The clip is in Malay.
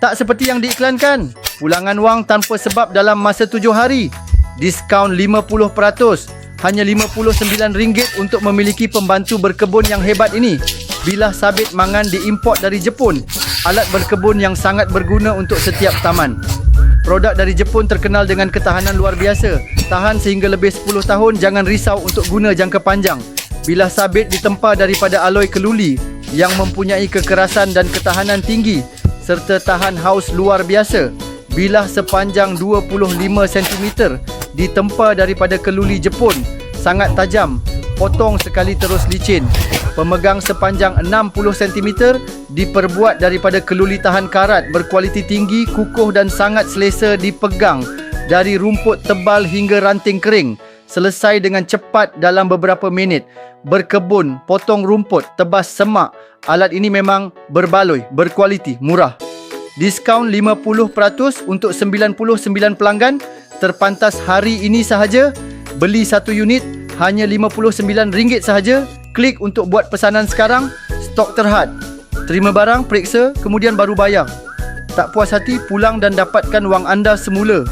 Tak seperti yang diiklankan. Pulangan wang tanpa sebab dalam masa tujuh hari. Diskaun 50%. Hanya RM59 untuk memiliki pembantu berkebun yang hebat ini. Bilah sabit mangan diimport dari Jepun. Alat berkebun yang sangat berguna untuk setiap taman. Produk dari Jepun terkenal dengan ketahanan luar biasa. Tahan sehingga lebih 10 tahun, jangan risau untuk guna jangka panjang. Bilah sabit ditempa daripada aloi keluli yang mempunyai kekerasan dan ketahanan tinggi serta tahan haus luar biasa. Bilah sepanjang 25 cm ditempa daripada keluli Jepun. Sangat tajam, potong sekali terus licin. Pemegang sepanjang 60 cm diperbuat daripada keluli tahan karat berkualiti tinggi, kukuh dan sangat selesa dipegang dari rumput tebal hingga ranting kering. Selesai dengan cepat dalam beberapa minit. Berkebun, potong rumput, tebas semak. Alat ini memang berbaloi, berkualiti, murah. Diskaun 50% untuk 99 pelanggan terpantas hari ini sahaja. Beli satu unit hanya RM59 sahaja. Klik untuk buat pesanan sekarang. Stok terhad. Terima barang, periksa, kemudian baru bayar. Tak puas hati, pulang dan dapatkan wang anda semula.